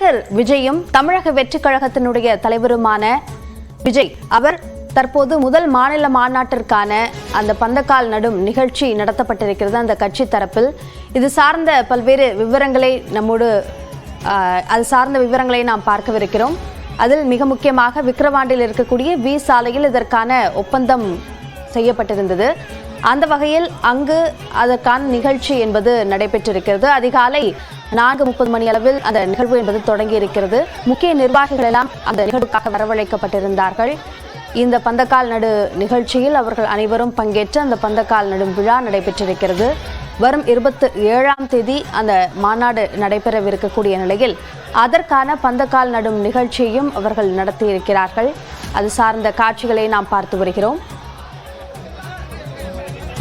நடிகர் விஜயும் தமிழக வெற்றி கழகத்தினுடைய தலைவருமான விஜய். அவர் தற்போது முதல் மாநில மாநாட்டிற்கான அந்த பந்தக்கால் நடும் நிகழ்ச்சி நடத்தப்பட்டிருக்கிறது அந்த கட்சி தரப்பில். இது சார்ந்த பல்வேறு விவரங்களை நம்மோடு அது சார்ந்த விவரங்களை நாம் பார்க்கவிருக்கிறோம். அதில் மிக முக்கியமாக விக்கிரவாண்டில் இருக்கக்கூடிய வி சாலையில் இதற்கான ஒப்பந்தம் செய்யப்பட்டிருந்தது. அந்த வகையில் அங்கு அதற்கான நிகழ்ச்சி என்பது நடைபெற்றிருக்கிறது. அதிகாலை நான்கு முப்பது மணி அளவில் அந்த நிகழ்வு என்பது தொடங்கி இருக்கிறது முக்கிய நிர்வாகிகள் எல்லாம் அந்த நிகழ்வுக்காக வரவழைக்கப்பட்டிருந்தார்கள். இந்த பந்தக்கால் நடு நிகழ்ச்சியில் அவர்கள் அனைவரும் பங்கேற்று அந்த பந்தக்கால் நடும் விழா நடைபெற்றிருக்கிறது. வரும் இருபத்தி ஏழாம் தேதி அந்த மாநாடு நடைபெறவிருக்கக்கூடிய நிலையில் அதற்கான பந்தக்கால் நடும் நிகழ்ச்சியையும் அவர்கள் நடத்தியிருக்கிறார்கள். அது சார்ந்த காட்சிகளை நாம் பார்த்து வருகிறோம்.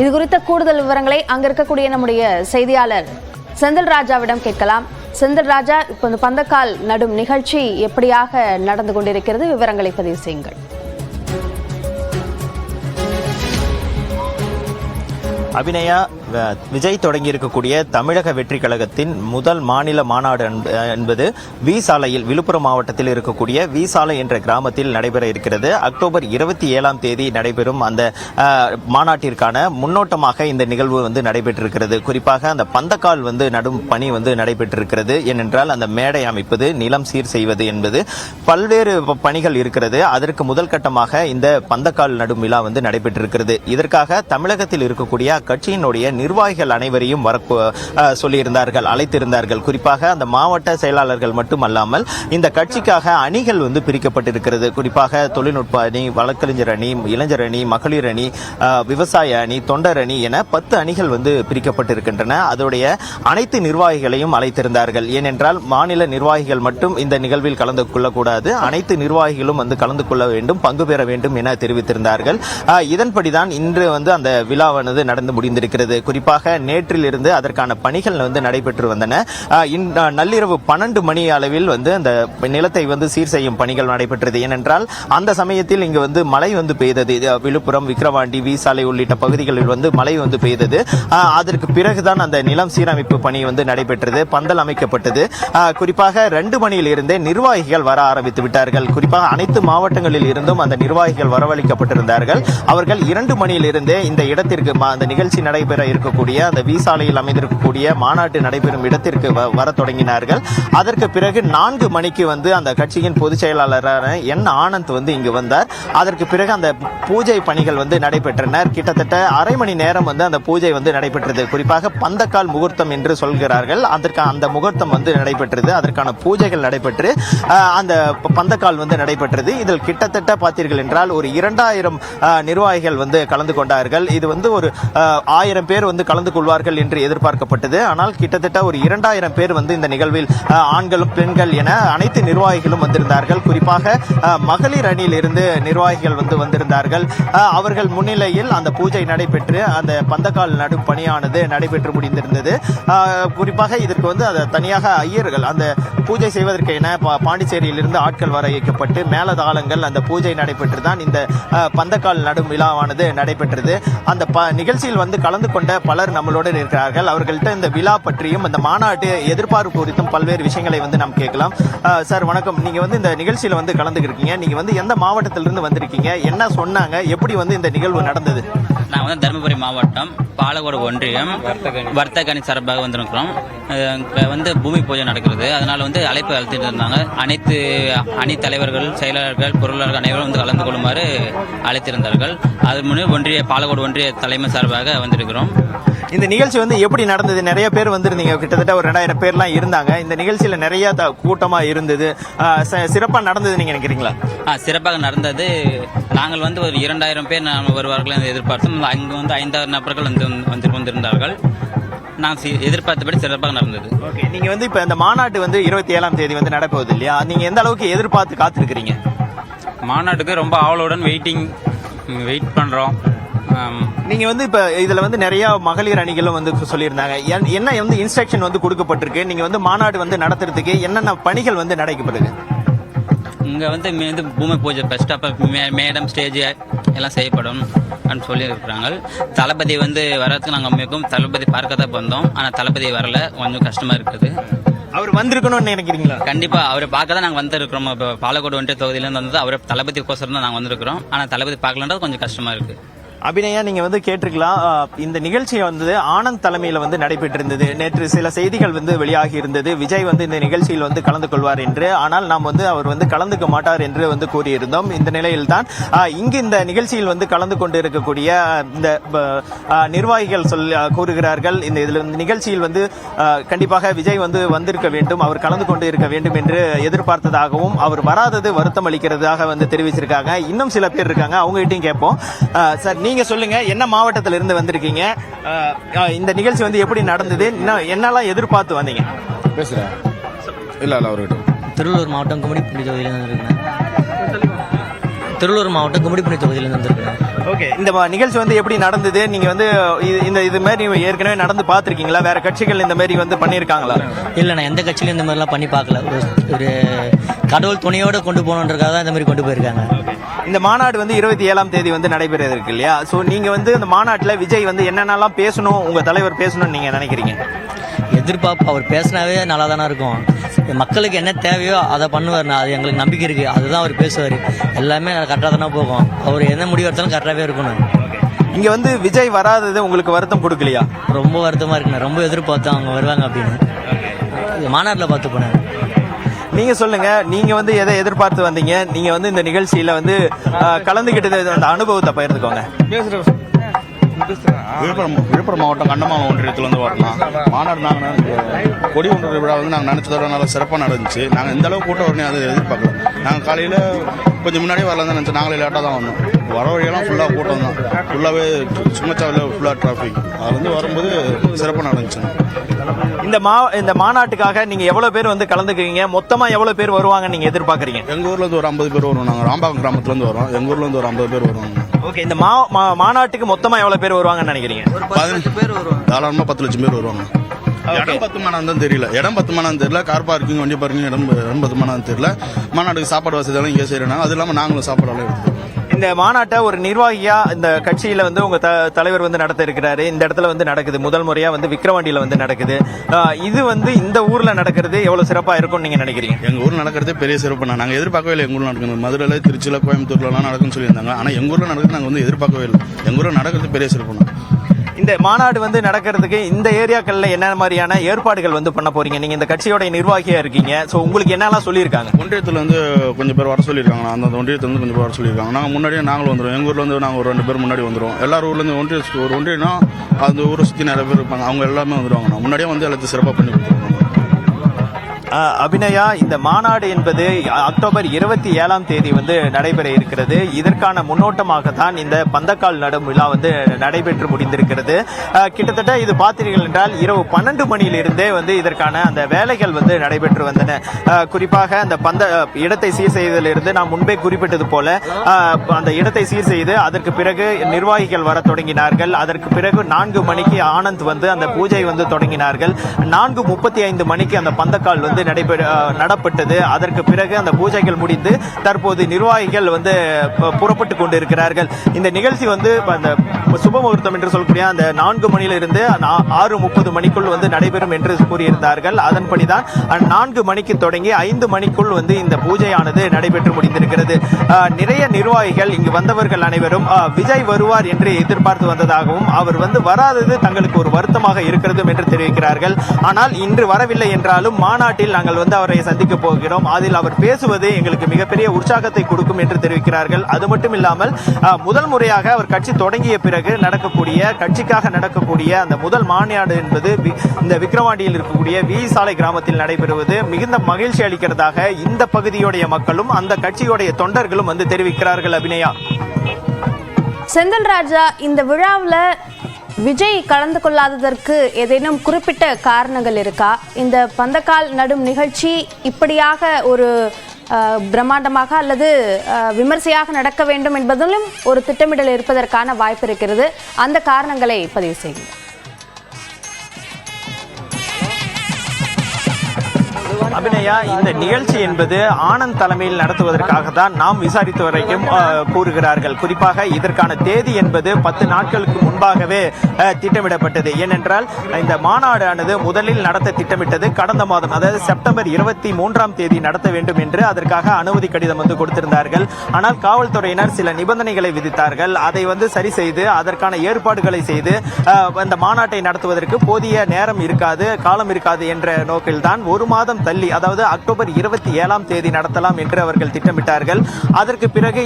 இது குறித்த கூடுதல் விவரங்களை அங்க இருக்கக்கூடிய நம்முடைய செய்தியாளர் செந்தில் ராஜாவிடம் கேட்கலாம். செந்தில் ராஜா இப்போ இந்த பந்தக்கால் நடும் நிகழ்ச்சி எப்படியாக நடந்து கொண்டிருக்கிறது? விவரங்களை பதிவு செய்யுங்கள். அபிநயா விஜய் தொடங்கி இருக்கக்கூடிய தமிழக வெற்றி கழகத்தின் முதல் மாநில மாநாடு என்பது வி சாலையில் விழுப்புரம் மாவட்டத்தில் இருக்கக்கூடிய வி சாலை என்ற கிராமத்தில் நடைபெற இருக்கிறது. அக்டோபர் இருபத்தி ஏழாம் தேதி நடைபெறும் அந்த மாநாட்டிற்கான முன்னோட்டமாக இந்த நிகழ்வு வந்து நடைபெற்றிருக்கிறது. குறிப்பாக அந்த பந்தக்கால் வந்து நடும் பணி வந்து நடைபெற்றிருக்கிறது. ஏனென்றால் அந்த மேடை அமைப்பது நிலம் சீர் செய்வது என்பது பல்வேறு ப- பணிகள் இருக்கிறது. அதற்கு முதல் கட்டமாக இந்த பந்தக்கால் நடும் விழா வந்து நடைபெற்றிருக்கிறது. இதற்காக தமிழகத்தில் இருக்கக்கூடிய அக்கட்சியினுடைய நிர்வாகிகள் அனைவரையும் வர சொல்லியிருந்தார்கள் அழைத்திருந்தார்கள். குறிப்பாக அந்த மாவட்ட செயலாளர்கள் மட்டுமல்லாமல் இந்த கட்சிக்காக அணிகள் வந்து பிரிக்கப்பட்டிருக்கிறது. குறிப்பாக தொழில்நுட்ப அணி வழக்கறிஞர் அணி இளைஞர் அணி மகளிர் அணி விவசாய அணி தொண்டர் அணி என பத்து அணிகள் வந்து பிரிக்கப்பட்டிருக்கின்றன. அதோடைய அனைத்து நிர்வாகிகளையும் அழைத்திருந்தார்கள். ஏனென்றால் மாநில நிர்வாகிகள் மட்டும் இந்த நிகழ்வில் கலந்து கொள்ளக்கூடாது. அனைத்து நிர்வாகிகளும் வந்து கலந்து கொள்ள வேண்டும் பங்கு பெற வேண்டும் என தெரிவித்திருந்தார்கள். இதன்படிதான் இன்று வந்து அந்த விழாவானது நடந்து முடிந்திருக்கிறது. குறிப்பாக நேற்றிலிருந்து அதற்கான பணிகள் வந்து நடைபெற்று வந்தன. நள்ளிரவு பன்னெண்டு மணி அளவில் வந்து அந்த நிலத்தை வந்து சீர் செய்யும் பணிகள் நடைபெற்றது. ஏனென்றால் அந்த சமயத்தில் இங்கு வந்து மழை வந்து பெய்தது. விழுப்புரம் விக்கிரவாண்டி வி சாலை உள்ளிட்ட பகுதிகளில் வந்து மழை வந்து பெய்தது. அதற்கு பிறகுதான் அந்த நிலம் சீரமைப்பு பணி வந்து நடைபெற்றது. பந்தல் அமைக்கப்பட்டது. குறிப்பாக ரெண்டு மணியில் இருந்தே நிர்வாகிகள் வர ஆரம்பித்து விட்டார்கள். குறிப்பாக அனைத்து மாவட்டங்களில் இருந்தும் அந்த நிர்வாகிகள் வரவழைக்கப்பட்டிருந்தார்கள். அவர்கள் இரண்டு மணியில் இருந்தே இந்த இடத்திற்கு அந்த நிகழ்ச்சி நடைபெற இருக்கக்கூடிய அந்த வீசாலையில் அமைந்திருக்கக்கூடிய மாநாட்டு நடைபெறும் இடத்திற்கு வ- தொடங்கினார்கள். அதற்கு பிறகு நான்கு மணிக்கு வந்து அந்த கட்சியின் பொதுச் செயலாளரான என் ஆனந்த் வந்து இங்கு வந்தார். அதற்கு பிறகு அந்த பூஜை பணிகள் வந்து நடைபெற்றன. கிட்டத்தட்ட அரை மணி நேரம் வந்து அந்த பூஜை வந்து நடைபெற்றது. குறிப்பாக பந்தக்கால் முகூர்த்தம் என்று சொல்கிறார்கள். அதற்கு அந்த முகூர்த்தம் வந்து நடைபெற்றது. அதற்கான பூஜைகள் நடைபெற்று அந்த பந்தக்கால் வந்து நடைபெற்றது. இதில் கிட்டத்தட்ட பார்த்தீர்கள் என்றால் ஒரு இரண்டாயிரம் நிர்வாகிகள் வந்து கலந்து கொண்டார்கள். இது வந்து ஒரு ஆயிரம் பேர் வந்து கலந்து கொள்வார்கள் என்று எதிர்பார்க்கப்பட்டது. ஆனால் கிட்டத்தட்ட ஒரு இரண்டாயிரம் பேர் வந்து இந்த நிகழ்வில் ஆண்களும் பெண்கள் என அனைத்து நிர்வாகிகளும் வந்திருந்தார்கள். குறிப்பாக மகளிர் அணியில் இருந்து நிர்வாகிகள் வந்து வந்திருந்தார்கள். அவர்கள் முன்னிலையில் அந்த பூஜை நடைபெற்று அந்த பந்தக்கால் நடும் பணியானது நடைபெற்று முடிந்திருந்தது. குறிப்பாக இதற்கு வந்து அதை தனியாக ஐயர்கள் அந்த பூஜை செய்வதற்கு என பா- பாண்டிச்சேரியிலிருந்து ஆட்கள் வர இயக்கப்பட்டு மேலதாளங்கள் அந்த பூஜை நடைபெற்று தான் இந்த பந்தக்கால் நடும் விழாவானது நடைபெற்றது. அந்த ப நிகழ்ச்சியில் வந்து கலந்து கொண்ட பலர் நம்மளுடன் இருக்கிறார்கள் அவர்கள்ட்ட இந்த விழா பற்றியும் இந்த மாநாட்டு எதிர்பார்ப்பு குறித்தும் பல்வேறு விஷயங்களை வந்து நாம் கேட்கலாம். சார் வணக்கம். நீங்க வந்து இந்த நிகழ்ச்சியில வந்து கலந்துக்கிருக்கீங்க நீங்க வந்து எந்த மாவட்டத்திலிருந்து வந்திருக்கீங்க? என்ன சொன்னாங்க? எப்படி வந்து இந்த நிகழ்வு நடந்தது? நான் வந்து தருமபுரி மாவட்டம் பாலக்கோடு ஒன்றியம் வர்த்தகணி சார்பாக வந்திருக்கிறோம். இப்போ வந்து பூமி பூஜை நடக்கிறது. அதனால வந்து அழைப்பு அழுத்திட்டு இருந்தாங்க. அனைத்து அணி தலைவர்கள் செயலாளர்கள் பொருளாளர்கள் அனைவரும் வந்து கலந்து கொள்ளுமாறு அழைத்திருந்தார்கள். அது முன்னே ஒன்றிய பாலக்கோடு ஒன்றிய தலைமை சார்பாக வந்திருக்கிறோம். இந்த நிகழ்ச்சி வந்து எப்படி நடந்தது? நிறைய பேர் வந்திருந்தீங்க. கிட்டத்தட்ட ஒரு ரெண்டாயிரம் பேர்லாம் இருந்தாங்க. இந்த நிகழ்ச்சியில நிறைய த- கூட்டமா இருந்தது. அஹ், ச- சிறப்பா நடந்தது நீங்க நினைக்கிறீங்களா? ஆ, சிறப்பாக நடந்தது. நாங்கள் வந்து ஒரு இரண்டாயிரம் பேர் வருவார்கள் என்று எதிர்பார்த்தோம். அங்கு வந்து ஐந்தாயிரம் நபர்கள் வந்து வந்து கொண்டிருந்தார்கள் நான் எதிர்பார்த்தபடி சிறப்பாக நடந்தது. ஓகே. நீங்க வந்து இப்ப இந்த மாநாட்டு வந்து இருபத்தி ஏழாம் தேதி வந்து நடப்போகுது இல்லையா? நீங்க எந்த அளவுக்கு எதிர்பார்த்து காத்திருக்கிறீங்க? மாநாட்டுக்கு ரொம்ப ஆவலுடன் வெயிட்டிங் வெயிட் பண்ணுறோம் நீங்க வந்து இப்ப இதுல வந்து நிறைய மகளிர் அணிகளும் வந்து சொல்லியிருந்தாங்க. என்- என்ன வந்து இன்ஸ்ட்ரக்ஷன் வந்து கொடுக்கப்பட்டிருக்கு? நீங்க வந்து மாநாடு வந்து நடத்துறதுக்கு என்னென்ன பணிகள் வந்து நடைபெறுது? இங்கே வந்து வந்து பூமி பூஜை மே மேடம் ஸ்டேஜ் எல்லாம் செய்யப்படும் அப்படின்னு சொல்லி இருக்கிறாங்க தளபதி வந்து வர்றதுக்கு நாங்கள் மிகவும் தளபதி பார்க்க தான் வந்தோம். ஆனால் தளபதி வரல. கொஞ்சம் கஷ்டமாக இருக்குது. அவர் வந்திருக்கணும்னு நினைக்கிறீங்களா? கண்டிப்பா. அவரை பார்க்க தான் நாங்க வந்திருக்கிறோம். இப்போ பாலக்கோடு ஒன்றிய தொகுதியில இருந்து வந்தது அவரை தளபதிக்கோசரம் தான் நாங்க வந்திருக்கிறோம். ஆனா தளபதி பார்க்கலன்றது கொஞ்சம் கஷ்டமா இருக்கு. அபிநயா நீங்க வந்து கேட்டிருக்கலாம். இந்த நிகழ்ச்சி வந்து ஆனந்த் தலைமையில வந்து நடைபெற்றிருந்தது. நேற்று சில செய்திகள் வந்து வெளியாகி இருந்தது விஜய் வந்து இந்த நிகழ்ச்சியில் வந்து கலந்து கொள்வார் என்று. ஆனால் நாம் வந்து அவர் வந்து கலந்துக்க மாட்டார் என்று வந்து கூறியிருந்தோம். இந்த நிலையில் தான் இங்கு இந்த நிகழ்ச்சியில் வந்து கலந்து கொண்டு இருக்கக்கூடிய இந்த நிர்வாகிகள் சொல் கூறுகிறார்கள். இந்த இதில் நிகழ்ச்சியில் வந்து கண்டிப்பாக விஜய் வந்து வந்திருக்க வேண்டும். அவர் கலந்து கொண்டு இருக்க வேண்டும் என்று எதிர்பார்த்ததாகவும் அவர் வராதது வருத்தம் அளிக்கிறதாக வந்து தெரிவிச்சிருக்காங்க. இன்னும் சில பேர் இருக்காங்க. அவங்ககிட்டையும் கேட்போம். சார் நீங்க சொல்லுங்க என்ன மாவட்டத்துல இருந்து வந்திருக்கீங்க இந்த நிகழ்ச்சி வந்து எப்படி நடந்தது? என்ன- என்னெல்லாம் எதிர்பார்த்து வந்தீங்க? பேசுறேன். இல்ல இல்ல அவர்கிட்ட. திருவள்ளூர் மாவட்டம் கும்மிடிப்பூண்டி தொகுதியிலேருந்து வந்திருக்கிறேன் திருவள்ளூர் மாவட்டம் கும்மிடிப்பூண்டி தொகுதியிலேருந்து வந்திருக்கிறேன் ஓகே இந்த நிகழ்ச்சி வந்து எப்படி நடந்தது? நீங்க வந்து இது- இந்த இது மாதிரி ஏற்கனவே நடந்து பார்த்திருக்கீங்களா? வேற கட்சிகள் இந்த மாதிரி வந்து பண்ணியிருக்காங்களா? இல்லை நான் எந்த கட்சியிலும் இந்த மாதிரிலாம் பண்ணி பார்க்கல. ஒரு ஒரு கடவுள் துணையோட கொண்டு போகணுன்றக்காக தான் இந்த மாதிரி கொண்டு போயிருக்காங்க. இந்த மாநாடு வந்து இருபத்தி ஏழாம் தேதி வந்து நடைபெற இருக்கு இல்லையா? சோ நீங்க வந்து இந்த மாநாட்டுல விஜய் வந்து என்னென்னலாம் பேசணும் உங்க தலைவர் பேசணும்னு நீங்க நினைக்கிறீங்க? எதிர்பார்ப்பு அவர் பேசினாவே நல்லா தானே இருக்கும். மக்களுக்கு என்ன தேவையோ அதை பண்ணுவார் அது எங்களுக்கு நம்பிக்கை இருக்கு. அதுதான் அவர் பேசுவார். எல்லாமே கரெக்டாக தானே போகும். அவர் என்ன முடிவு எடுத்தாலும் கரெக்டாகவே இருக்கணும். இங்க வந்து விஜய் வராதது உங்களுக்கு வருத்தம் கொடுக்கலையா? ரொம்ப வருத்தமாக இருக்குண்ணே. ரொம்ப எதிர்பார்த்தோம் அவங்க வருவாங்க அப்படின்னு. மாநாட்டில் பார்த்து போனேன். நீங்க சொல்லுங்க நீங்க வந்து எதை எதிர்பார்த்து வந்தீங்க? நீங்க வந்து இந்த நிகழ்ச்சியில வந்து கலந்துகிட்டது அந்த அனுபவத்தை பகிர்ந்துக்கோங்க. விழுப்புரம் விழுப்புரம் மாவட்டம் கண்டமாலம் ஒன்றியத்திலிருந்து வரலாம். மாநாடு நாங்கள் கொடி ஒன்று விழா வந்து நாங்கள் நினச்சதோட நல்லா சிறப்பாக நடந்துச்சு. நாங்கள் இந்த அளவுக்கு கூட்டம் வரணும் அதை எதிர்பார்க்கல. நாங்கள் காலையில் கொஞ்சம் முன்னாடியே வரலாம் தான் நினச்சோம் நாங்களே லேட்டாக தான் வந்தோம். வர வழியெல்லாம் ஃபுல்லாக கூட்டம் தான். ஃபுல்லாகவே சுங்கச்சாவில் ஃபுல்லாக டிராஃபிக் அது வந்து வரும்போது சிறப்பாக நடந்துச்சு. இந்த மா இந்த மாநாட்டுக்காக நீங்க எவ்வளவு பேர் வந்து கலந்துக்குவீங்க மொத்தமா எவ்வளவு பேர் வருவாங்க நீங்க எதிர்பார்க்கறீங்க? எங்கள் ஊர்லேருந்து ஒரு ஐம்பது பேர் வருவோம் நாங்கள் ராம்பாக்கம் கிராமத்துலேருந்து வரோம். எங்கள் ஊர்லேருந்து ஒரு ஐம்பது பேர் வருவாங்க. ஓகே இந்த மா மா- மாநாட்டுக்கு மொத்தமா எவ்வளவு பேர் வருவாங்கன்னு நினைக்கிறீங்க? பதினஞ்சு. பேர் வருவாங்க. தாராளமாக பத்து லட்சம் பேர் வருவாங்க. இடம் பத்துமானம் தான் தெரியல. இடம் பத்துமானம் தெரியல. கார் பார்க்கிங் வண்டி பார்க்கிங் இடம் இடம் பத்துமானம் தெரியல. மாநாட்டுக்கு சாப்பாடு வசதி எல்லாம் இங்கே செய்யறாங்க. அது இல்லாமல் நாங்களும் சாப்பாடு எல்லாம் எடுத்துக்கிறோம். இந்த மாநாட்டை ஒரு நிர்வாகியா இந்த கட்சியில வந்து உங்க த- தலைவர் வந்து நடத்த இருக்கிறாரு இந்த இடத்துல வந்து நடக்குது. முதல் முறையா வந்து விக்ரவாண்டியில வந்து நடக்குது. இது வந்து இந்த ஊர்ல நடக்கிறது எவ்வளவு சிறப்பா இருக்கும் நீங்க நினைக்கிறீங்க? எங்கள் ஊரில் நடக்கிறது பெரிய சிறப்பு. நாங்க நாங்கள் எதிர்பார்க்கவே இல்லை எங்கள் ஊரில் நடக்கிறது மதுரையில் திருச்சியில் கோயம்புத்தூர்லலாம் நடக்கும்னு சொல்லியிருந்தாங்க. ஆனால் எங்கள் ஊரில் நடக்கிறது நாங்கள் வந்து எதிர்பார்க்கவே இல்லை. எங்கள் ஊரில் நடக்கிறது பெரிய சிறப்பு இந்த மாநாடு வந்து நடக்கிறதுக்கு இந்த ஏரியாக்கள்ல என்ன மாதிரியான ஏற்பாடுகள் வந்து பண்ண போறீங்க? நீங்க இந்த கட்சியோட நிர்வாகியா இருக்கீங்க. சோ உங்களுக்கு என்னெல்லாம் சொல்லியிருக்காங்க? ஒன்றியத்தில் வந்து கொஞ்சம் பேர் வர சொல்லியிருக்காங்க அந்த ஒன்றியத்தில் வந்து கொஞ்சம் பேர் வர சொல்லியிருக்காங்க. நாங்கள் முன்னாடியே நாங்களும் வந்துடுவோம் எங்கள் ஊரில் வந்து நாங்கள் ஒரு ரெண்டு பேர் முன்னாடி வந்துடுவோம் எல்லார் ஊர்லேருந்து ஒன்றிய ஒரு ஒன்றியம்னா அந்த ஊரை சுற்றி நிறைய பேர் இருப்பாங்க. அவங்க எல்லாமே வந்துடுவாங்க நான் முன்னாடியே வந்து எல்லாத்தையும் சிறப்பாக பண்ணி கொடுத்துருவோம் அபிநயா இந்த மாநாடு என்பது அக்டோபர் இருபத்தி ஏழாம் தேதி வந்து நடைபெற இருக்கிறது. இதற்கான முன்னோட்டமாக தான் இந்த பந்தக்கால் நடும் விழா வந்து நடைபெற்று முடிந்திருக்கிறது. கிட்டத்தட்ட இது பார்த்தீர்கள் என்றால் இரவு பன்னெண்டு மணியிலிருந்தே வந்து இதற்கான அந்த வேலைகள் வந்து நடைபெற்று வந்தன. குறிப்பாக அந்த பந்த இடத்தை சீர் செய்ததிலிருந்து நான் முன்பே குறிப்பிட்டது போல அந்த இடத்தை சீர் செய்து அதற்கு பிறகு நிர்வாகிகள் வர தொடங்கினார்கள். அதற்கு பிறகு நான்கு மணிக்கு ஆனந்த் வந்து அந்த பூஜை வந்து தொடங்கினார்கள். நான்கு முப்பத்தி ஐந்து மணிக்கு அந்த பந்தக்கால் வந்து நடைபெற நடப்பட்டது. அதற்கு பிறகு அந்த பூஜைகள் முடிந்து தற்போது நிர்வாகிகள் வந்து புறப்பட்டு கொண்டிருக்கிறார்கள். இந்த நிகழ்ச்சி வந்து அந்த சுபமுகூர்த்தம் என்று சொல்லக்கூடிய அந்த நான்கு மணியிலிருந்து ஆறு முப்பது மணிக்குள் வந்து நடைபெறும் என்று கூறியிருந்தார்கள். அதன்படிதான் நான்கு மணிக்கு தொடங்கி ஐந்து மணிக்குள் வந்து இந்த பூஜையானது நடைபெற்று முடிந்திருக்கிறது. நிறைய நிர்வாகிகள் இங்கு வந்தவர்கள் அனைவரும் விஜய் வருவார் என்று எதிர்பார்த்து வந்ததாகவும் அவர் வந்து வராதது தங்களுக்கு ஒரு வருத்தமாக இருக்கிறது என்று தெரிவிக்கிறார்கள். ஆனால் இன்று வரவில்லை என்றாலும் மாநாட்டில் நாங்கள் வந்து அவரை சந்திக்க போகிறோம். அதில் அவர் பேசுவது எங்களுக்கு மிகப்பெரிய உற்சாகத்தை கொடுக்கும் என்று தெரிவிக்கிறார்கள். அது மட்டும் இல்லாமல் முதல் முறையாக அவர் கட்சி தொடங்கிய பிறகு பிறகு நடக்கக்கூடிய கட்சிக்காக நடக்கக்கூடிய அந்த முதல் மாநாடு என்பது இந்த விக்கிரவாண்டியில் இருக்கக்கூடிய வி சாலை கிராமத்தில் நடைபெறுவது. மிகுந்த மகிழ்ச்சி அளிக்கிறதாக இந்த பகுதியுடைய மக்களும் அந்த கட்சியுடைய தொண்டர்களும் வந்து தெரிவிக்கிறார்கள் அபிநயா. செந்தில் ராஜா இந்த விழாவில் விஜய் கலந்து கொள்ளாததற்கு ஏதேனும் குறிப்பிட்ட காரணங்கள் இருக்கா? இந்த பந்தக்கால் நடும் நிகழ்ச்சி இப்படியாக ஒரு பிரம்மாண்டமாக அல்லது அஹ், விமர்சையாக நடக்க வேண்டும் என்பதிலும் ஒரு திட்டமிடல் இருப்பதற்கான வாய்ப்பு இருக்கிறது. அந்த காரணங்களை பதிவு செய்கிறேன் அபிநயா இந்த நிகழ்ச்சி என்பது ஆனந்த் தலைமையில் நடத்துவதற்காக தான் நாம் விசாரித்து வரைக்கும் கூறுகிறார்கள். குறிப்பாக இதற்கான தேதி என்பது பத்து நாட்களுக்கு முன்பாகவே திட்டமிடப்பட்டது. ஏனென்றால் இந்த மாநாடானது முதலில் நடத்த திட்டமிட்டது கடந்த மாதம் அதாவது செப்டம்பர் இருபத்தி மூன்றாம் தேதி நடத்த வேண்டும் என்று அதற்காக அனுமதி கடிதம் வந்து கொடுத்திருந்தார்கள். ஆனால் காவல்துறையினர் சில நிபந்தனைகளை விதித்தார்கள். அதை வந்து சரி செய்து அதற்கான ஏற்பாடுகளை செய்து இந்த மாநாட்டை நடத்துவதற்கு போதிய நேரம் இருக்காது காலம் இருக்காது என்ற நோக்கில்தான் ஒரு மாதம் தள்ளி அதாவது அக்டோபர் இருபத்தி ஏழாம் தேதி நடத்தலாம் என்று அவர்கள் திட்டமிட்டார்கள். அதற்கு பிறகு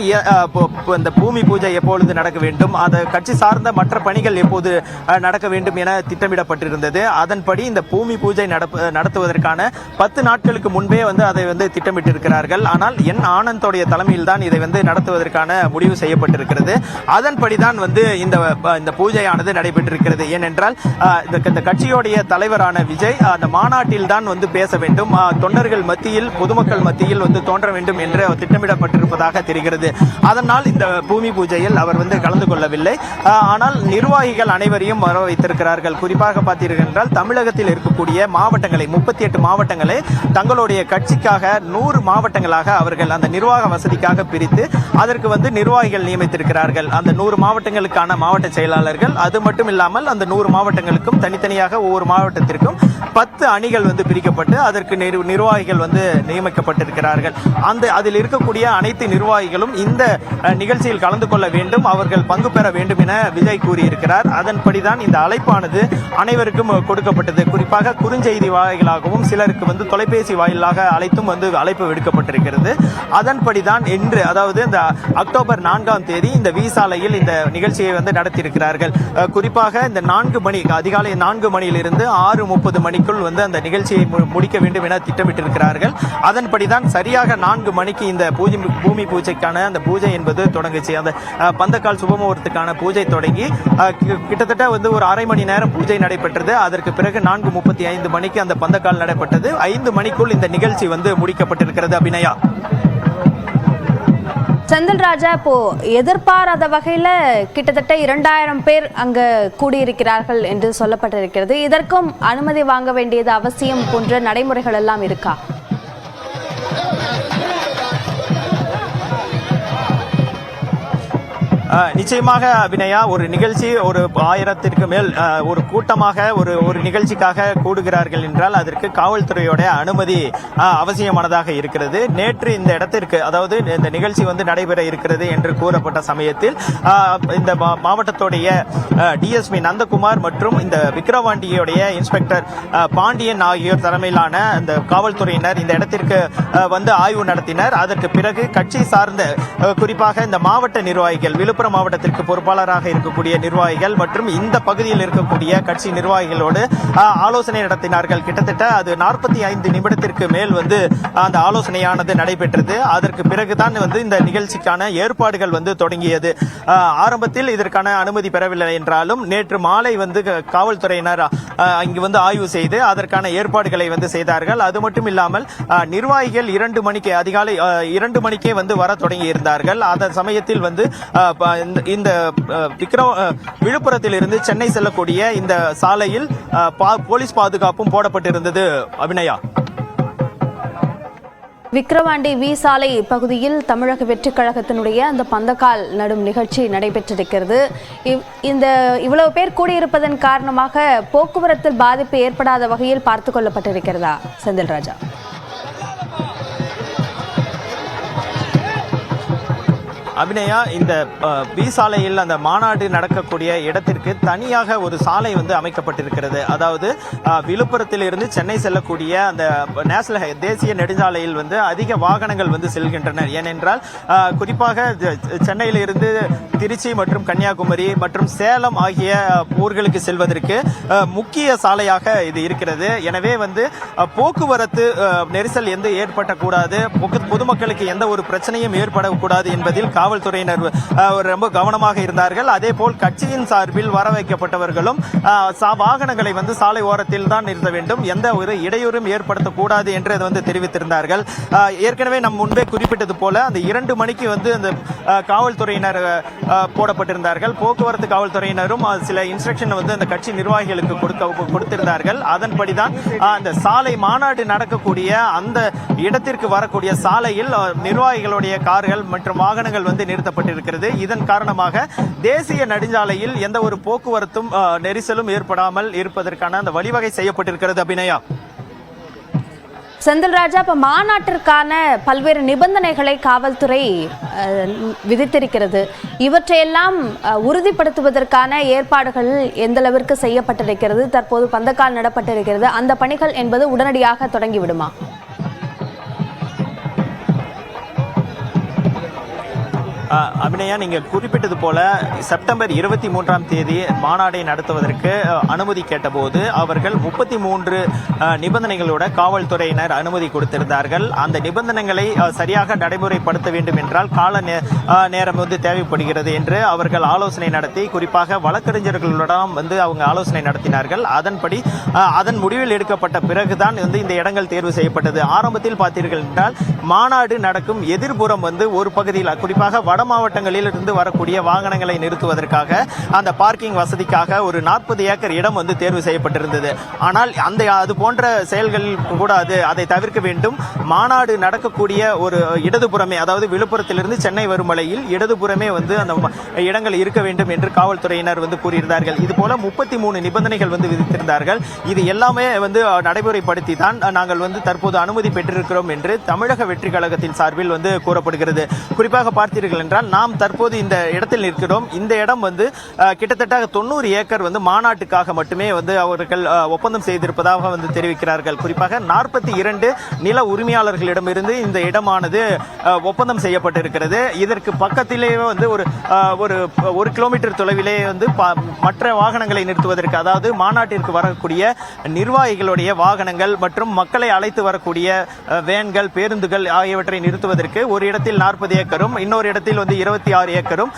இந்த பூமி பூஜை எப்பொழுது நடக்க வேண்டும் அந்த கட்சி சார்ந்த மற்ற பணிகள் எப்போது நடக்க வேண்டும் என திட்டமிடப்பட்டிருந்தது. அதன்படி இந்த பூமி பூஜை நடத்துவதற்கான பத்து நாட்களுக்கு முன்பே வந்து அதை வந்து திட்டமிட்டிருக்கிறார்கள். ஆனால் என் ஆனந்தோடைய தலைமையில் தான் இதை வந்து நடத்துவதற்கான முடிவு செய்யப்பட்டிருக்கிறது. அதன்படிதான் வந்து இந்த இந்த பூஜையானது நடைபெற்றிருக்கிறது. ஏனென்றால் இந்த கட்சியோடைய தலைவரான விஜய் அந்த மாநாட்டில் தான் வந்து பேச வேண்டும். தொண்டர்கள் மத்தியில் பொதுமக்கள் மத்தியில் வந்து தோன்ற வேண்டும் என்று திட்டமிடப்பட்டிருப்பதாக தெரிகிறது. அதனால் இந்த பூமி பூஜையில் அவர் வந்து கலந்து கொள்ளவில்லை. ஆனால் நிர்வாகிகள் அனைவரையும் வர வைத்திருக்கிறார்கள். குறிப்பாக பார்த்தீர்கள் என்றால் தமிழகத்தில் இருக்கக்கூடிய மாவட்டங்களை முப்பத்தி எட்டு மாவட்டங்களை தங்களுடைய கட்சிக்காக நூறு மாவட்டங்களாக அவர்கள் அந்த நிர்வாக வசதிக்காக பிரித்து அதற்கு வந்து நிர்வாகிகள் நியமித்திருக்கிறார்கள். அந்த நூறு மாவட்டங்களுக்கான மாவட்ட செயலாளர்கள் அது மட்டும் இல்லாமல் அந்த நூறு மாவட்டங்களுக்கும் தனித்தனியாக ஒவ்வொரு மாவட்டத்திற்கும் பத்து அணிகள் வந்து பிரிக்கப்பட்டு அதற்கு நிர்- நிர்வாகிகள் வந்து நியமிக்கப்பட்டிருக்கிறார்கள். அந்த அதில் இருக்கக்கூடிய அனைத்து நிர்வாகிகளும் இந்த நிகழ்ச்சியில் கலந்து கொள்ள வேண்டும். அவர்கள் பங்கு பெற வேண்டும் என விஜய் கூறியிருக்கிறார். அதன்படிதான் இந்த அழைப்பானது அனைவருக்கும் கொடுக்கப்பட்டது. குறிப்பாக குறுஞ்செய்தி வாயிலாகவும் சிலருக்கு வந்து தொலைபேசி வாயிலாக அழைத்தும் வந்து அழைப்பு விடுக்கப்பட்டிருக்கிறது. அதன்படிதான் இன்று அதாவது இந்த அக்டோபர் நான்காம் தேதி இந்த விசாலையில் இந்த நிகழ்ச்சியை வந்து நடத்தியிருக்கிறார்கள். குறிப்பாக இந்த நான்கு மணி அதிகாலை நான்கு மணியிலிருந்து ஆறு முப்பது மணிக்குள் வந்து அந்த நிகழ்ச்சியை மு- முடிக்க வேண்டும் என திட்டமிட்டிருக்கிறார்கள். அதன்படிதான் சரியாக நான்கு மணிக்கு இந்த பூஜை பூமி பூஜைக்கான அந்த பூஜை என்பது தொடங்குச்சு. அந்த பந்தக்கால் சுபமுகூர்த்துக்கான பூஜை தொடங்கி கிட்டத்தட்ட வந்து ஒரு அரை மணி நேரம் பூஜை நடைபெற்றது. அதற்கு பிறகு நான்கு முப்பத்தி ஐந்து மணிக்கு அந்த பந்தக்கால் நடைபெற்றது. ஐந்து மணிக்குள் இந்த நிகழ்ச்சி வந்து முடிக்கப்பட்டிருக்கிறது அபிநயா. செந்தில் ராஜா இப்போ எதிர்பாராத வகையில் கிட்டத்தட்ட இரண்டாயிரம் பேர் அங்கு கூடியிருக்கிறார்கள் என்று சொல்லப்பட்டிருக்கிறது. இதற்கும் அனுமதி வாங்க வேண்டியது அவசியம் போன்ற நடைமுறைகள் எல்லாம் இருக்கா? நிச்சயமாக அபிநயா ஒரு நிகழ்ச்சி ஒரு ஆயிரத்திற்கு மேல் ஒரு கூட்டமாக ஒரு ஒரு நிகழ்ச்சிக்காக கூடுகிறார்கள் என்றால் அதற்கு காவல்துறையோட அனுமதி அவசியமானதாக இருக்கிறது. நேற்று இந்த இடத்திற்கு அதாவது இந்த நிகழ்ச்சி வந்து நடைபெற இருக்கிறது என்று கூறப்பட்ட சமயத்தில் இந்த மா- மாவட்டத்துடைய டிஎஸ்பி நந்தகுமார் மற்றும் இந்த விக்ரவாண்டியுடைய இன்ஸ்பெக்டர் பாண்டியன் ஆகியோர் தலைமையிலான இந்த காவல்துறையினர் இந்த இடத்திற்கு வந்து ஆய்வு நடத்தினர். அதற்கு பிறகு கட்சி சார்ந்த குறிப்பாக இந்த மாவட்ட நிர்வாகிகள் விழுப்புரம் மாவட்டத்திற்கு பொறுப்பாளராக இருக்கக்கூடிய நிர்வாகிகள் மற்றும் இந்த பகுதியில் இருக்கக்கூடிய கட்சி நிர்வாகிகளோடு ஆலோசனை நடத்தினார்கள். கிட்டத்தட்ட அது நாற்பத்தி ஐந்து நிமிடத்திற்கு மேல் வந்து அந்த ஆலோசனையானது நடைபெற்றது. அதற்கு பிறகுதான் வந்து இந்த நிகழ்ச்சிக்கான ஏற்பாடுகள் வந்து தொடங்கியது. ஆரம்பத்தில் இதற்கான அனுமதி பெறவில்லை என்றாலும் நேற்று மாலை வந்து க- காவல்துறையினர் இங்கு வந்து ஆய்வு செய்து அதற்கான ஏற்பாடுகளை வந்து செய்தார்கள். அது மட்டும் இல்லாமல் நிர்வாகிகள் இரண்டு மணிக்கு அதிகாலை இரண்டு மணிக்கே வந்து வர தொடங்கி இருந்தார்கள் அந்த சமயத்தில் வந்து ப- இந்த- இந்த விக்ரம் அஹ், விழுப்புரத்திலிருந்து சென்னை செல்லக்கூடிய இந்த சாலையில் போலீஸ் பாதுகாப்பும் போடப்பட்டிருந்தது. அபிநயா. விக்ரவாண்டி வி சாலை பகுதியில் தமிழக வெற்றிக் கழகத்தினுடைய அந்த பந்தக்கால் நடும் நிகழ்ச்சி நடைபெற்றிருக்கிறது. இந்த இவ்வளவு பேர் கூடியிருப்பதன் காரணமாக போக்குவரத்தில் பாதிப்பு ஏற்படாத வகையில் பார்த்து கொள்ளப்பட்டிருக்கிறதா செந்தில் அபிநயா இந்த பி சாலையில் அந்த மாநாடு நடக்கக்கூடிய இடத்திற்கு தனியாக ஒரு சாலை வந்து அமைக்கப்பட்டிருக்கிறது. அதாவது விழுப்புரத்திலிருந்து விழுப்புரத்தில் இருந்து சென்னை செல்லக்கூடிய அந்த நேஷனல் ஹை- தேசிய நெடுஞ்சாலையில் வந்து அதிக வாகனங்கள் வந்து செல்கின்றன. ஏனென்றால் குறிப்பாக சென்னையிலிருந்து சென்னையில் இருந்து திருச்சி மற்றும் கன்னியாகுமரி மற்றும் சேலம் ஆகிய ஊர்களுக்கு செல்வதற்கு முக்கிய சாலையாக இது இருக்கிறது. எனவே வந்து போக்குவரத்து நெரிசல் எந்த ஏற்படக்கூடாது பொது- பொதுமக்களுக்கு எந்த ஒரு பிரச்சனையும் ஏற்படக்கூடாது என்பதில் காவல் காவல்துறையினர் ரொம்ப கவனமாக இருந்தார்கள். அதே போல் கட்சியின் சார்பில் வர வைக்கப்பட்டவர்களும் வாகனங்களை வந்து சாலை ஓரத்தில் தான் நிறுத்த வேண்டும். எந்த ஒரு இடையூறும் ஏற்படுத்தக்கூடாது என்று அது வந்து தெரிவித்திருந்தார்கள். ஏற்கனவே நம் முன்பே குறிப்பிட்டது போல அந்த இரண்டு மணிக்கு வந்து அந்த காவல்துறையினர் போடப்பட்டிருந்தார்கள். போக்குவரத்து காவல்துறையினரும் சில இன்ஸ்ட்ரக்ஷன் வந்து அந்த கட்சி நிர்வாகிகளுக்கு கொடுக்க கொடுத்திருந்தார்கள். அதன்படிதான் அந்த சாலை மாநாடு நடக்கக்கூடிய அந்த இடத்திற்கு வரக்கூடிய சாலையில் நிர்வாகிகளுடைய கார்கள் மற்றும் வாகனங்கள் வந்து நிறுத்தப்பட்டிருக்கிறது. இதன் காரணமாக தேசிய நெடுஞ்சாலையில் எந்த ஒரு போக்குவரத்தும் நெரிசலும் ஏற்படாமல் இருப்பதற்கான அந்த வழிவகை செய்யப்பட்டிருக்கிறது அபிநயா. செந்தில்ராஜா இப்போ மாநாட்டிற்கான பல்வேறு நிபந்தனைகளை காவல்துறை விதித்திருக்கிறது. இவற்றையெல்லாம் உறுதிப்படுத்துவதற்கான ஏற்பாடுகள் எந்த அளவிற்கு செய்யப்பட்டிருக்கிறது தற்போது பந்தக்கால் நடப்பட்டிருக்கிறது அந்த பணிகள் என்பது உடனடியாக தொடங்கிவிடுமா? அபிநயா நீங்க குறிப்பிட்டது போல செப்டம்பர் இருபத்தி மூன்றாம் தேதி மாநாடை நடத்துவதற்கு அனுமதி கேட்டபோது அவர்கள் முப்பத்தி மூன்று நிபந்தனைகளோட காவல்துறையினர் அனுமதி கொடுத்திருந்தார்கள். அந்த நிபந்தனைகளை சரியாக நடைமுறைப்படுத்த வேண்டும் என்றால் கால நே- நேரம் வந்து தேவைப்படுகிறது என்று அவர்கள் ஆலோசனை நடத்தி குறிப்பாக வழக்கறிஞர்களுடன் வந்து அவங்க ஆலோசனை நடத்தினார்கள். அதன்படி அதன் முடிவில் எடுக்கப்பட்ட பிறகுதான் வந்து இந்த இடங்கள் தேர்வு செய்யப்பட்டது. ஆரம்பத்தில் பார்த்தீர்கள் என்றால் மாநாடு நடக்கும் எதிர்புறம் வந்து ஒரு பகுதியில் குறிப்பாக வட மாவட்டங்களில் இருந்து வரக்கூடிய வாகனங்களை நிறுத்துவதற்காக அந்த பார்க்கிங் வசதிக்காக ஒரு நாற்பது ஏக்கர் இடம் வந்து தேர்வு செய்யப்பட்டிருந்தது. ஆனால் அந்த அது போன்ற செயல்களில் கூட அது அதை தவிர்க்க வேண்டும். மாநாடு நடக்கக்கூடிய ஒரு இடதுபுறமே அதாவது விழுப்புரத்திலிருந்து சென்னை வரும் வழியில் இடதுபுறமே வந்து அந்த இடங்கள் இருக்க வேண்டும் என்று காவல்துறையினர் வந்து கூறியிருந்தார்கள். இது போல முப்பத்தி மூணு நிபந்தனைகள் வந்து விதித்திருந்தார்கள். இது எல்லாமே வந்து நடைமுறைப்படுத்தி தான் நாங்கள் வந்து தற்போது அனுமதி பெற்றிருக்கிறோம் என்று தமிழக வெற்றி கழகத்தின் சார்பில் வந்து கூறப்படுகிறது. குறிப்பாக பார்த்தீர்கள் என்றால் நாம் தற்போது இந்த இடத்தில் நிற்கிறோம். இந்த இடம் வந்து கிட்டத்தட்ட தொண்ணூறு ஏக்கர் வந்து மாநாட்டுக்காக மட்டுமே வந்து அவர்கள் ஒப்பந்தம் செய்திருப்பதாக வந்து தெரிவிக்கிறார்கள். குறிப்பாக நாற்பத்தி இரண்டு நில உரிமையாளர்களிடமிருந்து இந்த இடமானது ஒப்பந்தம் செய்யப்பட்டிருக்கிறது. இதற்கு பக்கத்திலேயே வந்து ஒரு ஒரு ஒரு கிலோமீட்டர் தொலைவிலே வந்து ப- மற்ற வாகனங்களை நிறுத்துவதற்கு அதாவது மாநாட்டிற்கு வரக்கூடிய நிர்வாகிகளுடைய வாகனங்கள் மற்றும் மக்களை அழைத்து வரக்கூடிய வேன்கள் பேருந்துகள் ஆகியவற்றை நிறுத்துவதற்கு ஒரு இடத்தில் நாற்பது ஏக்கரும் இன்னொரு இடத்தில் வந்து இருபத்தி ஆறு ஏக்கரும்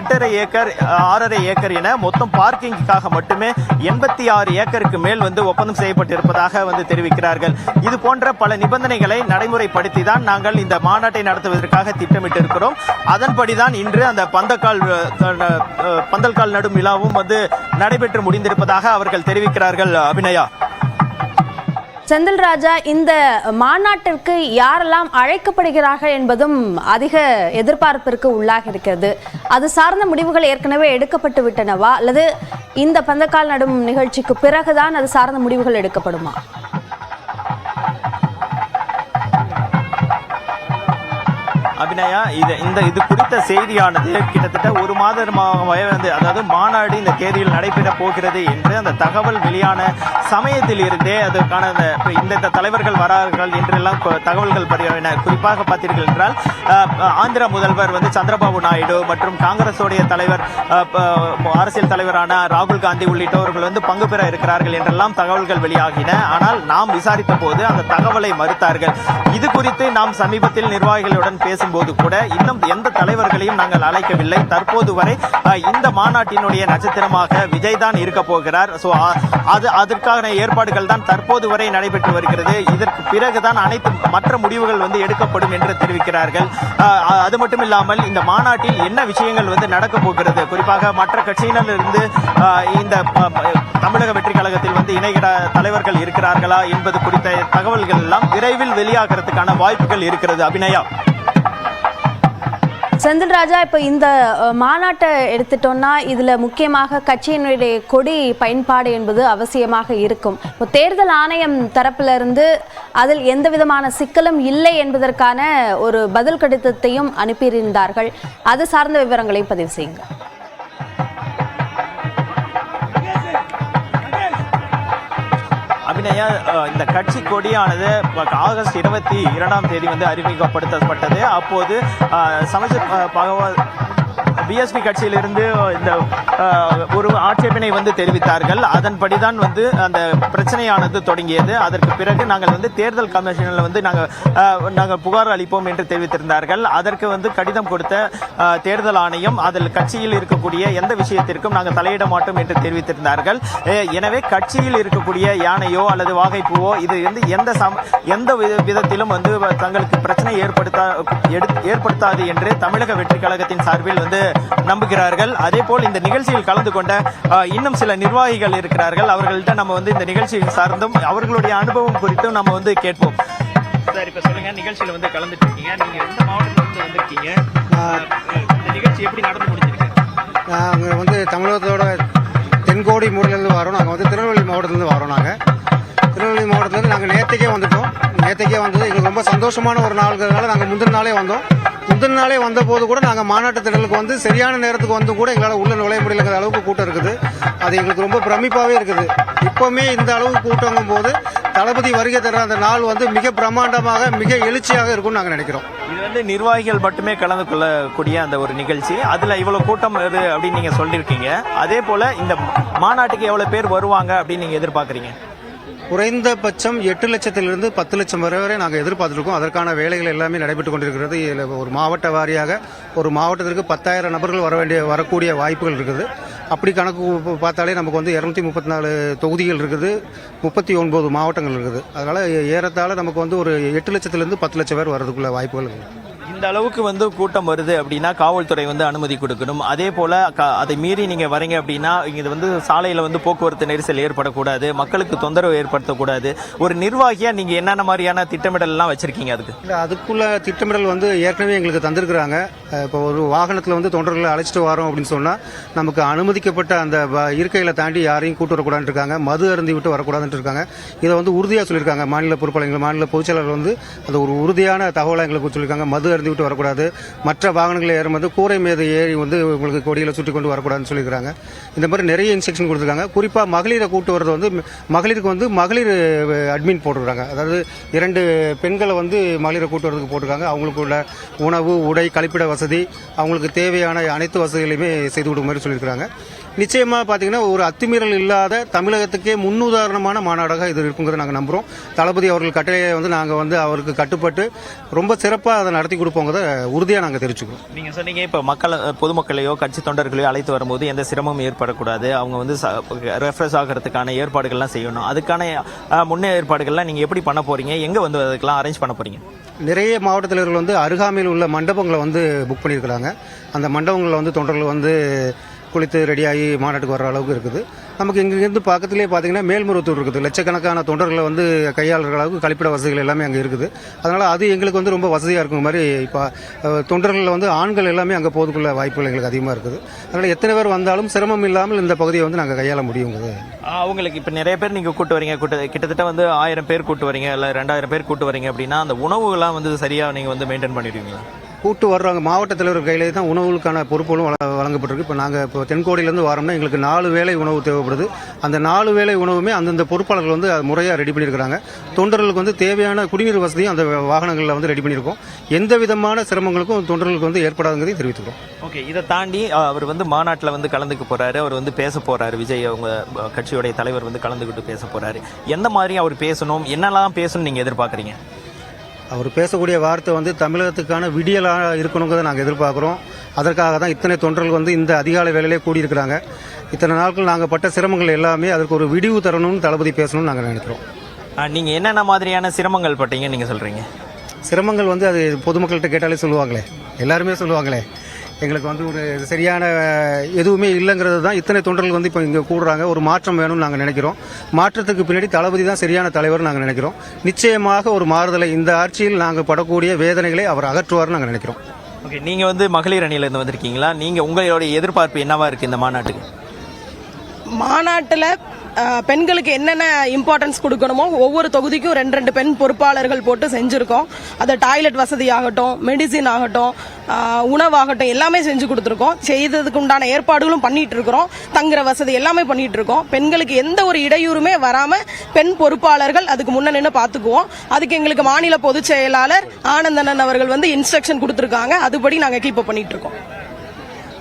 எட்டரை ஏக்கர் ஆறரை ஏக்கர் என மொத்தம் பார்க்கிங்காக மட்டுமே எண்பத்தி ஆறு ஏக்கருக்கு மேல் வந்து ஒப்பந்தம் செய்யப்பட்டிருப்பதாக வந்து தெரிவிக்கிறார்கள். இது போன்ற பல நிபந்தனைகளை நடைமுறைப்படுத்தி தான் நாங்கள் இந்த மாநாட்டை நடத்துவதற்காக திட்டமிட்டிருக்கிறோம். அதன்படிதான் இன்று அந்த பந்தக்கால் பந்தல்கால் நடும் விழாவும் வந்து நடைபெற்று முடிந்திருப்பதாக அவர்கள் தெரிவிக்கிறார்கள் அபிநயா. செந்தில் ராஜா இந்த மாநாட்டிற்கு யாரெல்லாம் அழைக்கப்படுகிறார்கள் என்பதும் அதிக எதிர்பார்ப்பிற்கு உள்ளாக இருக்கிறது. அது சார்ந்த முடிவுகள் ஏற்கனவே எடுக்கப்பட்டு விட்டனவா? அல்லது இந்த பந்தக்கால் நடும் நிகழ்ச்சிக்கு பிறகுதான் அது சார்ந்த முடிவுகள் எடுக்கப்படுமா? அபிநயா இது இந்த இது குறித்த செய்தியானது கிட்டத்தட்ட ஒரு மாதமாகவே வந்து அதாவது மாநாடு இந்த தேதியில் நடைபெற போகிறது என்று அந்த தகவல் வெளியான சமயத்தில் இருந்தே அதுக்கான அந்த இந்த இந்த தலைவர்கள் வரார்கள் என்றெல்லாம் தகவல்கள் பரிவன குறிப்பாக பார்த்தீர்கள் என்றால் ஆந்திர முதல்வர் வந்து சந்திரபாபு நாயுடு மற்றும் காங்கிரஸுடைய தலைவர் அரசியல் தலைவரான ராகுல் காந்தி உள்ளிட்டவர்கள் வந்து பங்கு பெற இருக்கிறார்கள் என்றெல்லாம் தகவல்கள் வெளியாகின. ஆனால் நாம் விசாரித்த போது அந்த தகவலை மறுத்தார்கள். இது குறித்து நாம் சமீபத்தில் நிர்வாகிகளுடன் போது கூட இன்னும் எந்த தலைவர்களையும் நாங்கள் அழைக்கவில்லை. தற்போது வரை இந்த மாநாட்டினுடைய நட்சத்திரமாக விஜய் தான் இருக்க போகிறார். ஸோ அது அதற்கான ஏற்பாடுகள் தான் தற்போது வரை நடைபெற்று வருகிறது. இதற்கு பிறகுதான் அனைத்து மற்ற முடிவுகள் வந்து எடுக்கப்படும் என்று தெரிவிக்கிறார்கள். அது மட்டும் இல்லாமல் இந்த மாநாட்டில் என்ன விஷயங்கள் வந்து நடக்க போகிறது? குறிப்பாக மற்ற கட்சியினரிலிருந்து இந்த தமிழக வெற்றி கழகத்தில் வந்து இணைகிற தலைவர்கள் இருக்கிறார்களா என்பது குறித்த தகவல்கள் எல்லாம் விரைவில் வெளியாகிறதுக்கான வாய்ப்புகள் இருக்கிறது. அபிநயா. செந்தில் ராஜா இப்போ இந்த மாநாட்டை எடுத்துட்டோம்னா இதுல முக்கியமாக கட்சியினுடைய கொடி பயன்பாடு என்பது அவசியமாக இருக்கும். இப்போ தேர்தல் ஆணையம் தரப்புல இருந்து அதில் எந்த விதமான சிக்கலும் இல்லை என்பதற்கான ஒரு பதில் கடிதத்தையும் அனுப்பியிருந்தார்கள். அது சார்ந்த விவரங்களை பதிவு செய்யுங்க ஏன் இந்த கட்சி கொடியானது ஆகஸ்ட் இருபத்தி இரண்டாம் தேதி வந்து அறிமுகப்படுத்தப்பட்டது. அப்போது அஹ், சமச்ச பகவ பிஎஸ்பி கட்சியிலிருந்து இந்த ஒரு ஆட்சேபனை வந்து தெரிவித்தார்கள். அதன்படிதான் வந்து அந்த பிரச்சனையானது தொடங்கியது. அதற்கு பிறகு நாங்கள் வந்து தேர்தல் கமிஷனில் வந்து நாங்கள் நாங்கள் புகார் அளிப்போம் என்று தெரிவித்திருந்தார்கள். அதற்கு வந்து கடிதம் கொடுத்த தேர்தல் ஆணையம் அதில் கட்சியில் இருக்கக்கூடிய எந்த விஷயத்திற்கும் நாங்கள் தலையிட மாட்டோம் என்று தெரிவித்திருந்தார்கள். எனவே கட்சியில் இருக்கக்கூடிய யானையோ அல்லது வாகைப்பூவோ இது வந்து எந்த சம எந்த வித- விதத்திலும் வந்து தங்களுக்கு பிரச்சனை ஏற்படுத்தா ஏற்படுத்தாது என்று தமிழக வெற்றி கழகத்தின் சார்பில் வந்து நம்புகிறார்கள். அதே போல் இந்த நிகழ்ச்சியில் கலந்து கொண்ட இன்னும் சில நிர்வாகிகள் இருக்கிறார்கள். அவர்கள்ட்ட நம்ம வந்து இந்த நிகழ்ச்சி சார்ந்தும் அவர்களுடைய அனுபவம் குறித்தும் நம்ம வந்து கேட்போம். சார் இப்ப சொல்லுங்க. நிகழ்ச்சியில வந்து கலந்துட்டு இருக்கீங்க. நீங்க எந்த மாவட்டத்துல இருந்து வந்திருக்கீங்க இந்த நிகழ்ச்சி எப்படி நடந்து முடிஞ்சிருக்கு? நாங்கள் வந்து தமிழகத்தோட தென்கோடி மூலையிலேருந்து வரோம். நாங்கள் வந்து திருநெல்வேலி மாவட்டத்துலேருந்து வரோம் நாங்கள் திருநெல்வேலி மாவட்டத்துலேருந்து நாங்கள் நேற்றுக்கே வந்துட்டோம். நேற்றுக்கே வந்தது எங்களுக்கு ரொம்ப சந்தோஷமான ஒரு நாளுங்கிறதுனால நாங்கள் முந்தின நாளே வந்தோம். முந்தின நாளே வந்த போது கூட நாங்கள் மாநாட்டு திடலுக்கு வந்து சரியான நேரத்துக்கு வந்து கூட எங்களால் உள்ள நுழைய முடியலங்கிற அளவுக்கு கூட்டம் இருக்குது. அது எங்களுக்கு ரொம்ப பிரமிப்பாகவே இருக்குது. இப்போவுமே இந்த அளவுக்கு கூட்டங்கும் போது தளபதி வருகை தர அந்த நாள் வந்து மிக பிரம்மாண்டமாக மிக எழுச்சியாக இருக்கும்னு நாங்கள் நினைக்கிறோம். இது வந்து நிர்வாகிகள் மட்டுமே கலந்து கொள்ளக்கூடிய அந்த ஒரு நிகழ்ச்சி. அதுல இவ்வளவு கூட்டம் வருது அப்படின்னு நீங்க சொல்லியிருக்கீங்க. அதே போல இந்த மாநாட்டுக்கு எவ்வளவு பேர் வருவாங்க அப்படின்னு நீங்க எதிர்பார்க்குறீங்க? குறைந்தபட்சம் எட்டு லட்சத்திலிருந்து பத்து லட்சம் வரை வரை நாங்கள் எதிர்பார்த்துருக்கோம். அதற்கான வேலைகள் எல்லாமே நடைபெற்று கொண்டிருக்கிறது. ஒரு மாவட்ட வாரியாக ஒரு மாவட்டத்திற்கு பத்தாயிரம் நபர்கள் வர வேண்டிய வரக்கூடிய வாய்ப்புகள் இருக்குது. அப்படி கணக்கு பார்த்தாலே நமக்கு வந்து இரநூத்தி முப்பத்தி நாலு தொகுதிகள் இருக்குது. முப்பத்தி ஒன்பது மாவட்டங்கள் இருக்குது. அதனால் ஏறத்தாழ நமக்கு வந்து ஒரு எட்டு லட்சத்திலிருந்து பத்து லட்சம் பேர் வரதுக்குள்ள வாய்ப்புகள் இருக்குது இந்த அளவுக்கு வந்து கூட்டம் வருது அப்படின்னா காவல்துறை வந்து அனுமதி கொடுக்கணும். அதே போல க- அதை மீறி நீங்க வரீங்க அப்படின்னா இது வந்து சாலையில வந்து போக்குவரத்து நெரிசல் ஏற்படக்கூடாது மக்களுக்கு தொந்தரவு ஏற்படுத்தக்கூடாது. ஒரு நிர்வாகியா நீங்க என்னென்ன மாதிரியான திட்டமிடல் எல்லாம் வச்சிருக்கீங்க அதுக்கு? இல்லை அதுக்குள்ள திட்டமிடல் வந்து ஏற்கனவே எங்களுக்கு தந்திருக்கிறாங்க. இப்போ ஒரு வாகனத்தில் வந்து தொண்டர்களை அழைச்சிட்டு வரோம் அப்படின்னு சொன்னா நமக்கு அனுமதிக்கப்பட்ட அந்த வ- தாண்டி யாரையும் கூட்டு வரக்கூடாதுன்னு இருக்காங்க. மது அருந்தி விட்டு வரக்கூடாதுன்னு இருக்காங்க. இதை வந்து உறுதியாக சொல்லியிருக்காங்க. மாநில பொறுப்பாளர்கள் மாநில பொதுச்செயலாளர் வந்து அது ஒரு உறுதியான தகவலை எங்களுக்கு சொல்லியிருக்காங்க. மது அருந்தி விட்டு வரக்கூடாது. மற்ற வாகனங்களை ஏறும்போது கூரை மீது ஏறி வந்து உங்களுக்கு கொடியில் சுற்றி கொண்டு வரக்கூடாதுன்னு சொல்லியிருக்காங்க இந்த மாதிரி நிறைய இன்ஸ்ட்ரக்ஷன் கொடுத்துருக்காங்க. குறிப்பாக மகளிரை கூட்டு வர்றது வந்து மகளிருக்கு வந்து மகளிர் அட்மின் போட்டுருக்காங்க. அதாவது இரண்டு பெண்களை வந்து மகளிரை கூட்டு வரதுக்கு போட்டிருக்காங்க. அவங்களுக்கு உள்ள உணவு உடை கழிப்பிட வசதி அவங்களுக்கு தேவையான அனைத்து வசதிகளையுமே செய்து கொடுக்க மாதிரி சொல்லியிருக்கிறாங்க. நிச்சயமா பாத்தீங்கன்னா ஒரு அத்துமீறல் இல்லாத தமிழகத்துக்கே முன்னுதாரணமான மாநாடாக இது இருக்குங்கிறத நாங்கள் நம்புறோம். தளபதி அவர்கள் கட்டளையை வந்து நாங்கள் வந்து அவருக்கு கட்டுப்பட்டு ரொம்ப சிறப்பாக அதை நடத்தி கொடுப்போங்கிறத உறுதியாக நாங்கள் தெரிவிச்சுக்கிறோம். நீங்க சொன்னீங்க இப்ப மக்கள் பொதுமக்களையோ கட்சி தொண்டர்களையோ அழைத்து வரும்போது எந்த சிரமமும் ஏற்படக்கூடாது. அவங்க வந்து ரெஃப்ரெஷ் ஆகிறதுக்கான ஏற்பாடுகள்லாம் செய்யணும். அதுக்கான முன்னே ஏற்பாடுகள்லாம் நீங்க எப்படி பண்ண போறீங்க? எங்க வந்து அதுக்கெல்லாம் அரேஞ்ச் பண்ண போறீங்க? நிறைய மாவட்ட தலைவர்கள் வந்து அருகாமையில் உள்ள மண்டபங்களை வந்து புக் பண்ணியிருக்கிறாங்க. அந்த மண்டபங்களில் வந்து தொண்டர்கள் வந்து குளித்து ரெடியாகி மாநாட்டுக்கு வர அளவுக்கு இருக்குது. நமக்கு இங்கேருந்து பக்கத்துலேயே பார்த்தீங்கன்னா மேல்மருவத்தூர் இருக்குது. லட்சக்கணக்கான தொண்டர்களை வந்து கையாளுற அளவுக்கு கழிப்பிட வசதிகள் எல்லாமே அங்கே இருக்குது. அதனால் அது எங்களுக்கு வந்து ரொம்ப வசதியாக இருக்கும் மாதிரி இப்போ தொண்டர்களில் வந்து ஆண்கள் எல்லாமே அங்கே போதுக்குள்ள வாய்ப்புகள் எங்களுக்கு அதிகமாக இருக்குது. அதனால் எத்தனை பேர் வந்தாலும் சிரமம் இல்லாமல் இந்த பகுதியை வந்து நாங்கள் கையாள முடியுங்கிறது. அவங்களுக்கு இப்போ நிறைய பேர் நீங்கள் கூட்டு வரீங்க. கூட்ட கிட்டத்தட்ட வந்து ஆயிரம் பேர் கூட்டு வரீங்க இல்லை ரெண்டாயிரம் பேர் கூட்டு வரீங்க அப்படின்னா அந்த உணவுகள்லாம் வந்து சரியாக நீங்கள் வந்து மெயின்டைன் பண்ணிடுவீங்களா? கூட்டு வர்றவங்க மாவட்ட தலைவர் கையிலே தான் உணவுகளுக்கான பொறுப்புகளும் வழங்கப்பட்டிருக்கு. இப்போ நாங்கள் இப்போ தென்கோடியிலேருந்து வரோம்னா எங்களுக்கு நாலு வேலை உணவு தேவைப்படுது. அந்த நாலு வேலை உணவுமே அந்தந்த பொறுப்பாளர்கள் வந்து அது முறையாக ரெடி பண்ணியிருக்கிறாங்க. தொண்டர்களுக்கு வந்து தேவையான குடிநீர் வசதியும் அந்த வாகனங்களில் வந்து ரெடி பண்ணியிருக்கோம். எந்த விதமான சிரமங்களுக்கும் தொண்டர்களுக்கு வந்து ஏற்படாதுங்கிறதையும் தெரிவித்துக்கிறோம். ஓகே இதை தாண்டி அவர் வந்து மாநாட்டில் வந்து கலந்துக்க போகிறாரு அவர் வந்து பேச போகிறாரு விஜய் அவங்க கட்சியுடைய கட்சியோடைய தலைவர் வந்து கலந்துக்கிட்டு பேச போகிறாரு எந்த மாதிரி அவர் பேசணும்? என்னெல்லாம் பேசணும் நீங்கள் எதிர்பார்க்குறீங்க? அவர் பேசக்கூடிய வார்த்தை வந்து தமிழகத்துக்கான விடியலாக இருக்கணுங்கிறத நாங்கள் எதிர்பார்க்குறோம். அதற்காக தான் இத்தனை தொண்டர்கள் வந்து இந்த அதிகாலை வேலையிலே கூடியிருக்கிறாங்க. இத்தனை நாட்கள் நாங்கள் பட்ட சிரமங்கள் எல்லாமே அதற்கு ஒரு விடிவு தரணும்னு தளபதி பேசணும்னு நாங்கள் நினைக்கிறோம். அஹ், நீங்க என்னென்ன மாதிரியான சிரமங்கள் பட்டீங்க நீங்க சொல்றீங்க? சிரமங்கள் வந்து அது பொதுமக்கள்கிட்ட கேட்டாலே சொல்லுவாங்களே. எல்லாருமே சொல்லுவாங்களே. எங்களுக்கு வந்து ஒரு சரியான எதுவுமே இல்லைங்கிறது தான் இத்தனை தொண்டர்கள் வந்து இப்போ இங்கே கூடுறாங்க. ஒரு மாற்றம் வேணும்னு நாங்கள் நினைக்கிறோம். மாற்றத்துக்கு பின்னாடி தளபதி தான் சரியான தலைவர் நாங்கள் நினைக்கிறோம். நிச்சயமாக ஒரு மாறுதலை இந்த ஆட்சியில் நாங்கள் படக்கூடிய வேதனைகளை அவர் அகற்றுவார்னு நாங்கள் நினைக்கிறோம். ஓகே நீங்கள் வந்து மகளிர் அணியிலேருந்து வந்திருக்கீங்களா? நீங்கள் உங்களுடைய எதிர்பார்ப்பு என்னவாக இருக்குது இந்த மாநாட்டுக்கு? மாநாட்டில் பெண்களுக்கு என்னென்ன இம்பார்ட்டன்ஸ் கொடுக்கணுமோ ஒவ்வொரு தொகுதிக்கும் ரெண்டு ரெண்டு பெண் பொறுப்பாளர்கள் போட்டு செஞ்சுருக்கோம். அது டாய்லெட் வசதி ஆகட்டும் மெடிசின் ஆகட்டும் உணவாகட்டும் எல்லாமே செஞ்சு கொடுத்துருக்கோம். செய்ததுக்கு உண்டான ஏற்பாடுகளும் பண்ணிட்டு இருக்கிறோம். தங்குற வசதி எல்லாமே பண்ணிட்டு இருக்கோம். பெண்களுக்கு எந்த ஒரு இடையூறுமே வராமல் பெண் பொறுப்பாளர்கள் அதுக்கு முன்ன நின்று பார்த்துக்குவோம் அதுக்கு எங்களுக்கு மாநில பொதுச் செயலாளர் ஆனந்தனன் அவர்கள் வந்து இன்ஸ்ட்ரக்ஷன் கொடுத்துருக்காங்க. அதுபடி நாங்கள் கீப் பண்ணிட்டு இருக்கோம்.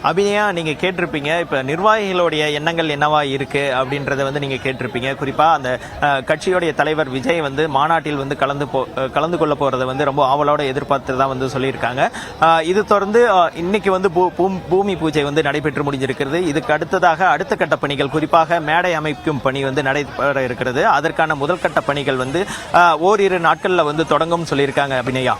அபிநயா நீங்கள் கேட்டிருப்பீங்க. இப்போ நிர்வாகிகளுடைய எண்ணங்கள் என்னவா இருக்குது அப்படின்றத வந்து நீங்கள் கேட்டிருப்பீங்க. குறிப்பாக அந்த கட்சியோடைய கட்சியுடைய தலைவர் விஜய் வந்து மாநாட்டில் வந்து கலந்து போ கலந்து கொள்ள போகிறத வந்து ரொம்ப ஆவலோட எதிர்பார்த்து தான் வந்து சொல்லியிருக்காங்க. இது தொடர்ந்து இன்னைக்கு வந்து பூ- பூம்- பூமி பூஜை வந்து நடைபெற்று முடிஞ்சிருக்கிறது. இதுக்கு அடுத்ததாக அடுத்த கட்ட பணிகள் குறிப்பாக மேடை அமைக்கும் பணி வந்து நடைபெற இருக்கிறது. அதற்கான முதல் கட்ட பணிகள் வந்து ஓரிரு நாட்களில் வந்து தொடங்கும் சொல்லியிருக்காங்க அபிநயா.